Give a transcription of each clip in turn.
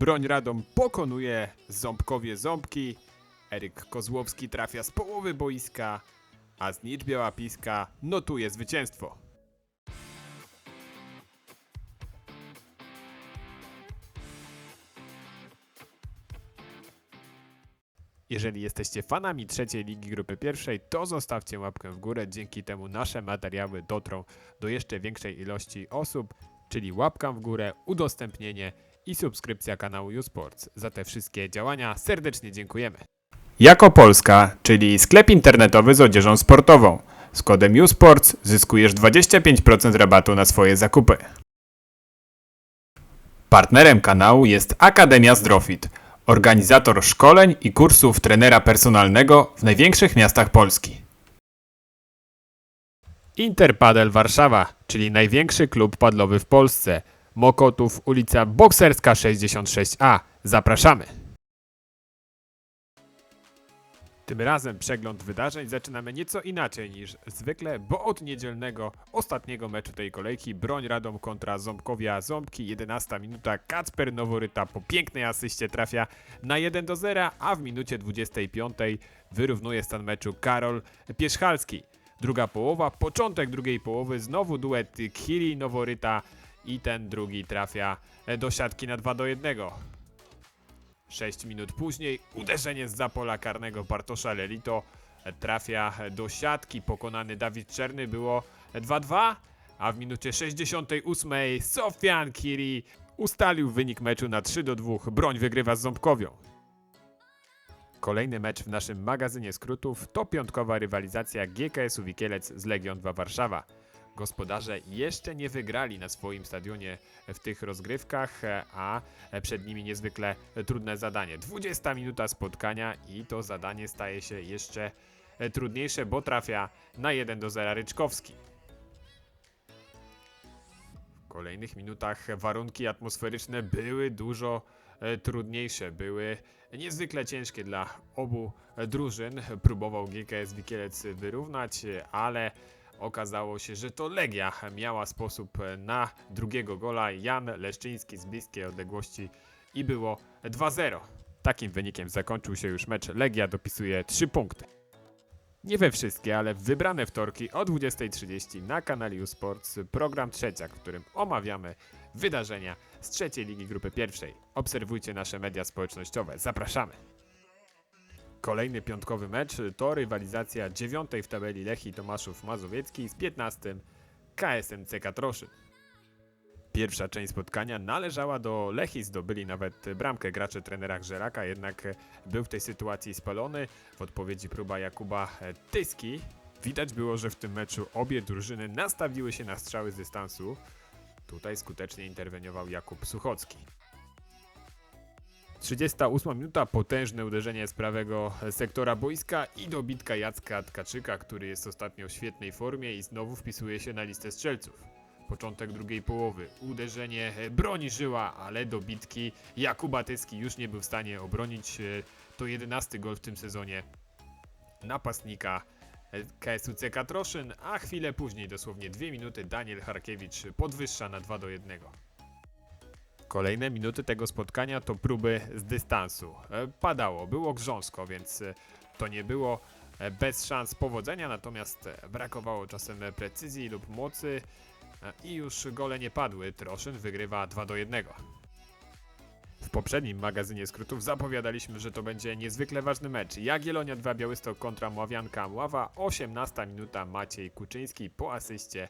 Broń Radom pokonuje Ząbkowie Ząbki. Eryk Kozłowski trafia z połowy boiska, a Znicz Biała Piska notuje zwycięstwo. Jeżeli jesteście fanami trzeciej ligi grupy pierwszej, to zostawcie łapkę w górę. Dzięki temu nasze materiały dotrą do jeszcze większej ilości osób, czyli łapka w górę, udostępnienie i subskrypcja kanału YouSports. Za te wszystkie działania serdecznie dziękujemy. Jako Polska, czyli sklep internetowy z odzieżą sportową. Z kodem YouSports zyskujesz 25% rabatu na swoje zakupy. Partnerem kanału jest Akademia Zdrofit, organizator szkoleń i kursów trenera personalnego w największych miastach Polski. Interpadel Warszawa, czyli największy klub padlowy w Polsce. Mokotów, ulica Bokserska 66A. Zapraszamy! Tym razem przegląd wydarzeń zaczynamy nieco inaczej niż zwykle, bo od niedzielnego, ostatniego meczu tej kolejki Broń Radom kontra Ząbkowia Ząbki, 11 minuta, Kacper Noworyta po pięknej asyście trafia na 1 do 0, a w minucie 25 wyrównuje stan meczu Karol Pierzchalski. Druga połowa, początek drugiej połowy, znowu duet Kiri Noworyta i ten drugi trafia do siatki na 2 do 1. 6 minut później uderzenie z pola karnego Bartosza Lelito trafia do siatki. Pokonany Dawid Czerny było 2-2, a w minucie 68 Sofian Kiri ustalił wynik meczu na 3 do 2. Broń wygrywa z Ząbkowią. Kolejny mecz w naszym magazynie skrótów to piątkowa rywalizacja GKS-u Wikielec z Legion 2 Warszawa. Gospodarze jeszcze nie wygrali na swoim stadionie w tych rozgrywkach, a przed nimi niezwykle trudne zadanie. 20 minuta spotkania i to zadanie staje się jeszcze trudniejsze, bo trafia na 1 do 0 Ryczkowski. W kolejnych minutach warunki atmosferyczne były dużo e, trudniejsze, były niezwykle ciężkie dla obu drużyn. Próbował GKS Wikielec wyrównać, ale okazało się, że to Legia miała sposób na drugiego gola. Jan Leszczyński z bliskiej odległości i było 2-0. Takim wynikiem zakończył się już mecz. Legia dopisuje 3 punkty. Nie we wszystkie, ale wybrane wtorki o 20.30 na kanale Sports program Trzeciak, w którym omawiamy wydarzenia z trzeciej ligi grupy pierwszej. Obserwujcie nasze media społecznościowe. Zapraszamy! Kolejny piątkowy mecz to rywalizacja dziewiątej w tabeli Lechii Tomaszów Mazowiecki z 15 KSMC Katroszyn. Pierwsza część spotkania należała do Lechii, zdobyli nawet bramkę gracze trenera Grzeraka, jednak był w tej sytuacji spalony. W odpowiedzi próba Jakuba Tyski. Widać było, że w tym meczu obie drużyny nastawiły się na strzały z dystansu. Tutaj skutecznie interweniował Jakub Suchocki. 38 minuta, potężne uderzenie z prawego sektora boiska i dobitka Jacka Tkaczyka, który jest ostatnio w świetnej formie i znowu wpisuje się na listę strzelców. Początek drugiej połowy, uderzenie broni żyła, ale dobitki Jakuba Tyski już nie był w stanie obronić. To 11 gol w tym sezonie napastnika e, KSUC Katroszyn, a chwilę później, dosłownie dwie minuty, Daniel Harkiewicz podwyższa na 2 do 1. Kolejne minuty tego spotkania to próby z dystansu. E, Padało, było grząsko, więc e, to nie było e, bez szans powodzenia, natomiast brakowało czasem precyzji lub mocy i już gole nie padły. Troszyn wygrywa 2 do 1. W poprzednim magazynie skrótów zapowiadaliśmy, że to będzie niezwykle ważny mecz. Jagiellonia 2 Białystok kontra Mławianka Mława. 18 minuta Maciej Kuczyński po asyście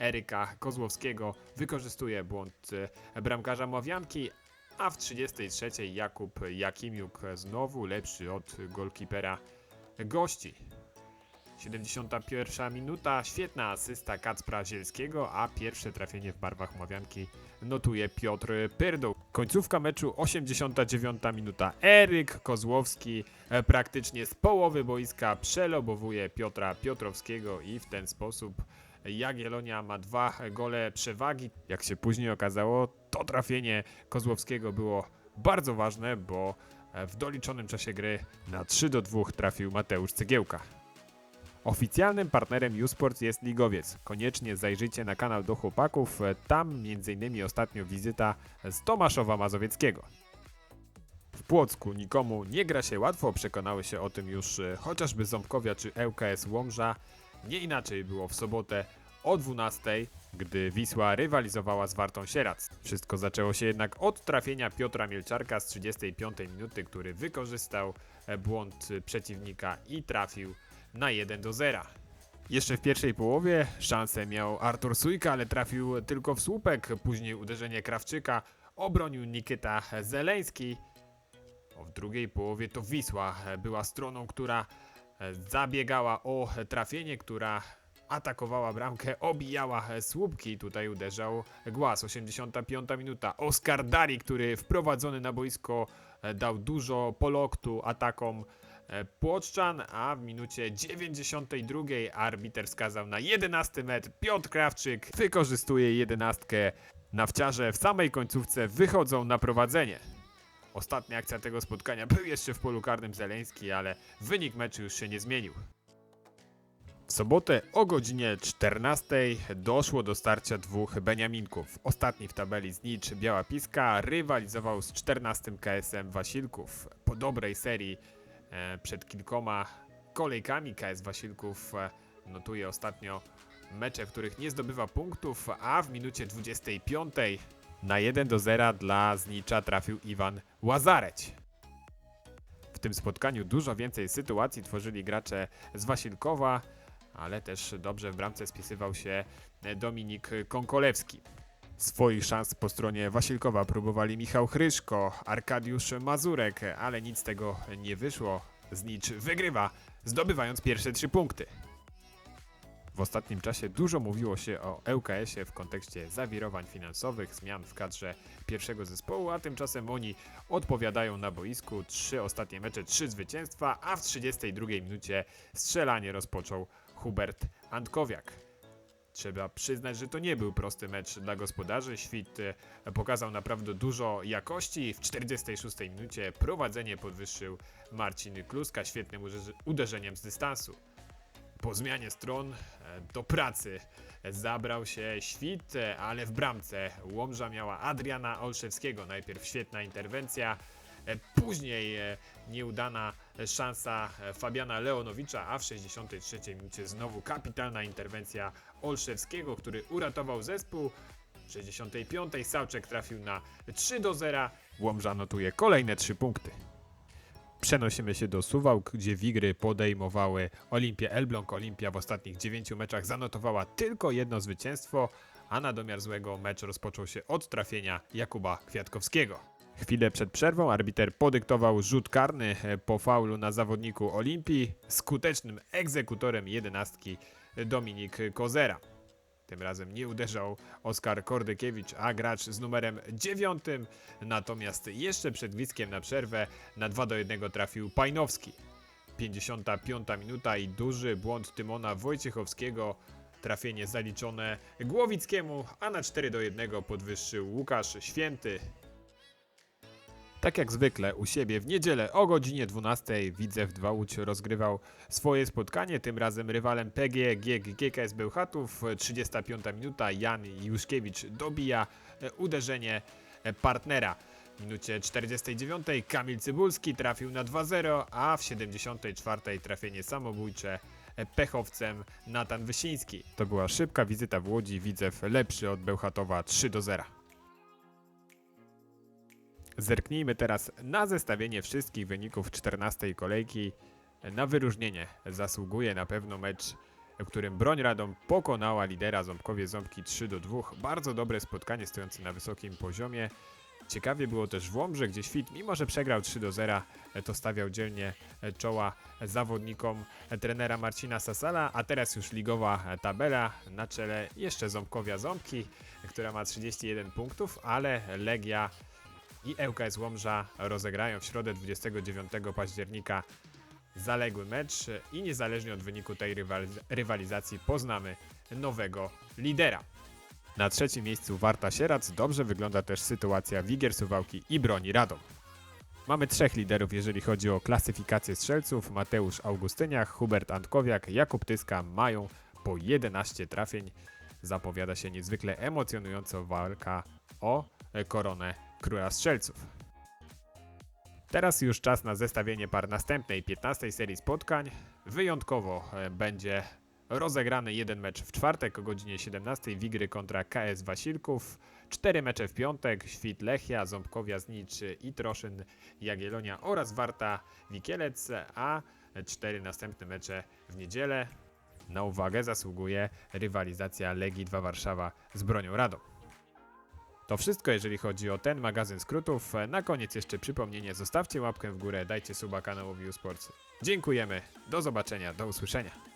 Eryka Kozłowskiego wykorzystuje błąd e, bramkarza Mławianki, a w 33 Jakub Jakimiuk znowu lepszy od golkipera gości. 71 minuta, świetna asysta Kacpra Zielskiego, a pierwsze trafienie w barwach Mławianki notuje Piotr Pyrdą. Końcówka meczu 89 minuta. Eryk Kozłowski e, praktycznie z połowy boiska przelobowuje Piotra Piotrowskiego i w ten sposób Jagiellonia ma dwa gole przewagi. Jak się później okazało, to trafienie Kozłowskiego było bardzo ważne, bo e, w doliczonym czasie gry na 3 do 2 trafił Mateusz Cegiełka. Oficjalnym partnerem uSports jest Ligowiec. Koniecznie zajrzyjcie na kanał do chłopaków, e, tam m.in. ostatnio wizyta z Tomaszowa Mazowieckiego. W Płocku nikomu nie gra się łatwo, przekonały się o tym już e, chociażby Ząbkowia czy ŁKS Łomża. Nie inaczej było w sobotę o 12, gdy Wisła rywalizowała z Wartą Sierac. Wszystko zaczęło się jednak od trafienia Piotra Mielczarka z 35 minuty, który wykorzystał e, błąd e, przeciwnika i trafił na 1 do 0. Jeszcze w pierwszej połowie szansę miał Artur Sujka, ale trafił tylko w słupek. Później uderzenie Krawczyka obronił Nikita Zeleński. W drugiej połowie to Wisła była stroną, która zabiegała o trafienie, która atakowała bramkę, obijała słupki. Tutaj uderzał głaz. 85 minuta. Oskar Dari, który wprowadzony na boisko e, dał dużo poloktu atakom e, Płoczczan, a w minucie 92 arbiter skazał na 11 metr. Piotr Krawczyk wykorzystuje jedenastkę. Nawciarze w samej końcówce wychodzą na prowadzenie. Ostatnia akcja tego spotkania był jeszcze w polu karnym Zeleński, ale wynik meczu już się nie zmienił. W sobotę o godzinie 14 doszło do starcia dwóch Beniaminków. Ostatni w tabeli Znicz Biała Piska rywalizował z 14 KSM Wasilków. Po dobrej serii e, przed kilkoma kolejkami KS Wasilków e, notuje ostatnio mecze, w których nie zdobywa punktów, a w minucie 25 na 1 do 0 dla Znicza trafił Iwan Łazareć. W tym spotkaniu dużo więcej sytuacji tworzyli gracze z Wasilkowa, ale też dobrze w bramce spisywał się Dominik Konkolewski. Swoich szans po stronie Wasilkowa próbowali Michał Chryszko, Arkadiusz Mazurek, ale nic z tego nie wyszło. Znicz wygrywa, zdobywając pierwsze trzy punkty. W ostatnim czasie dużo mówiło się o ŁKS-ie w kontekście zawirowań finansowych, zmian w kadrze pierwszego zespołu, a tymczasem oni odpowiadają na boisku. Trzy ostatnie mecze, trzy zwycięstwa, a w 32 minucie strzelanie rozpoczął Hubert Antkowiak. Trzeba przyznać, że to nie był prosty mecz dla gospodarzy. Świt e, pokazał naprawdę dużo jakości. W 46 minucie prowadzenie podwyższył Marcin Kluska świetnym uderze- uderzeniem z dystansu. Po zmianie stron e, do pracy zabrał się Świt, e, ale w bramce Łomża miała Adriana Olszewskiego. Najpierw świetna interwencja, e, później nieudana szansa Fabiana Leonowicza, a w 63 minucie znowu kapitalna interwencja Olszewskiego, który uratował zespół. W 65 Sałczek trafił na 3 do 0. Łomża notuje kolejne 3 punkty. Przenosimy się do Suwałk, gdzie Wigry podejmowały Olimpię Elbląg. Olimpia w ostatnich 9 meczach zanotowała tylko jedno zwycięstwo, a na domiar złego mecz rozpoczął się od trafienia Jakuba Kwiatkowskiego. Chwilę przed przerwą arbiter podyktował rzut karny po faulu na zawodniku Olimpii. Skutecznym egzekutorem jedenastki Dominik Kozera. Tym razem nie uderzał Oskar Kordykiewicz, a gracz z numerem 9. Natomiast jeszcze przed gwizdkiem na przerwę na 2 do 1 trafił Pajnowski. 55 minuta i duży błąd Tymona Wojciechowskiego. Trafienie zaliczone Głowickiemu, a na 4 do 1 podwyższył Łukasz Święty. Tak jak zwykle u siebie w niedzielę o godzinie 12 Widzew 2 Łódź rozgrywał swoje spotkanie, tym razem rywalem PG GG GKS Bełchatów. 35 minuta Jan Juszkiewicz dobija e, uderzenie e, partnera. W minucie 49 Kamil Cybulski trafił na 2-0, a w 74 trafienie samobójcze e, pechowcem Natan Wysiński. To była szybka wizyta w Łodzi, Widzew lepszy od Bełchatowa 3-0. Zerknijmy teraz na zestawienie wszystkich wyników 14 kolejki. Na wyróżnienie zasługuje na pewno mecz, w którym Broń Radom pokonała lidera Ząbkowie Ząbki 3 do 2. Bardzo dobre spotkanie stojące na wysokim poziomie. Ciekawie było też w Łomży, gdzie Świt, mimo że przegrał 3 do 0, to stawiał dzielnie czoła zawodnikom trenera Marcina Sasala, a teraz już ligowa tabela na czele jeszcze Ząbkowia Ząbki, która ma 31 punktów, ale Legia i ŁKS Łomża rozegrają w środę 29 października zaległy mecz i niezależnie od wyniku tej rywaliz- rywalizacji poznamy nowego lidera. Na trzecim miejscu Warta Sierac dobrze wygląda też sytuacja Wigier Suwałki i Broni Radom. Mamy trzech liderów, jeżeli chodzi o klasyfikację strzelców. Mateusz Augustyniak, Hubert Antkowiak, Jakub Tyska mają po 11 trafień. Zapowiada się niezwykle emocjonująco walka o koronę króla strzelców. Teraz już czas na zestawienie par następnej 15 serii spotkań. Wyjątkowo e, będzie rozegrany jeden mecz w czwartek o godzinie 17 Wigry kontra KS Wasilków, cztery mecze w piątek Świt Lechia, Ząbkowia Znicz i Troszyn Jagiellonia oraz Warta Wikielec, a cztery następne mecze w niedzielę. Na uwagę zasługuje rywalizacja Legii 2 Warszawa z Bronią Radą. To wszystko, jeżeli chodzi o ten magazyn skrótów. Na koniec jeszcze przypomnienie, zostawcie łapkę w górę, dajcie suba kanałowi Sports. Dziękujemy, do zobaczenia, do usłyszenia.